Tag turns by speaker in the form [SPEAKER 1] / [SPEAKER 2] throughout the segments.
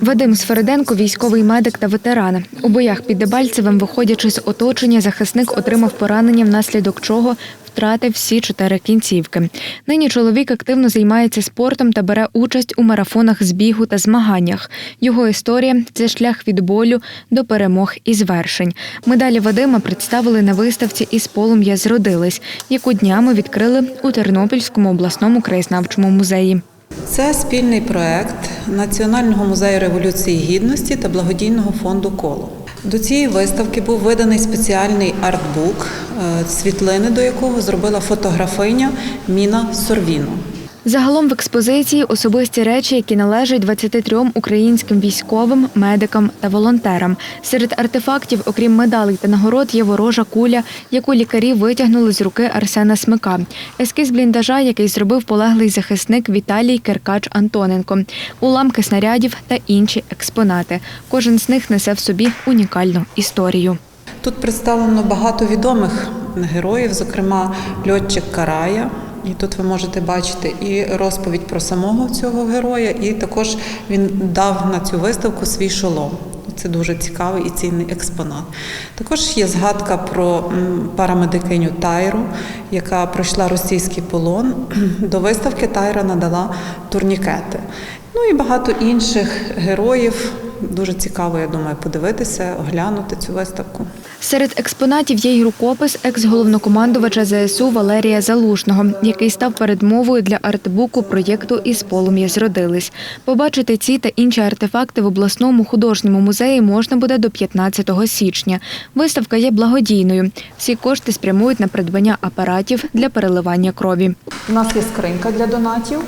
[SPEAKER 1] Вадим Сфериденко, військовий медик та ветеран. У боях під Дебальцевим, виходячи з оточення, захисник отримав поранення, внаслідок чого втратив всі чотири кінцівки. Нині чоловік активно займається спортом та бере участь у марафонах з бігу та змаганнях. Його історія це шлях від болю до перемог і звершень. Медалі Вадима представили на виставці із полум'я зродились, яку днями відкрили у Тернопільському обласному краєзнавчому музеї.
[SPEAKER 2] Це спільний проект Національного музею революції гідності та благодійного фонду Коло. До цієї виставки був виданий спеціальний артбук, е, світлини до якого зробила фотографиня Міна Сорвіно.
[SPEAKER 1] Загалом в експозиції особисті речі, які належать 23 українським військовим, медикам та волонтерам. Серед артефактів, окрім медалей та нагород, є ворожа куля, яку лікарі витягнули з руки Арсена Смика. Ескіз бліндажа, який зробив полеглий захисник Віталій Керкач Антоненко, уламки снарядів та інші експонати. Кожен з них несе в собі унікальну історію.
[SPEAKER 2] Тут представлено багато відомих героїв, зокрема льотчик Карая. І тут ви можете бачити і розповідь про самого цього героя, і також він дав на цю виставку свій шолом. Це дуже цікавий і цінний експонат. Також є згадка про парамедикиню Тайру, яка пройшла російський полон. До виставки Тайра надала турнікети. Ну і багато інших героїв. Дуже цікаво, я думаю, подивитися, оглянути цю виставку.
[SPEAKER 1] Серед експонатів є й рукопис екс-головнокомандувача ЗСУ Валерія Залужного, який став передмовою для артбуку проєкту Із полум'я зродились. Побачити ці та інші артефакти в обласному художньому музеї можна буде до 15 січня. Виставка є благодійною. Всі кошти спрямують на придбання апаратів для переливання крові.
[SPEAKER 2] У нас є скринька для донатів.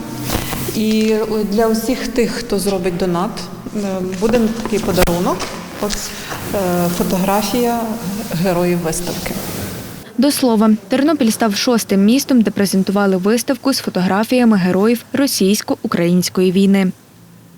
[SPEAKER 2] І для усіх тих, хто зробить донат, буде такий подарунок. От е, фотографія героїв виставки.
[SPEAKER 1] До слова, Тернопіль став шостим містом, де презентували виставку з фотографіями героїв російсько-української війни.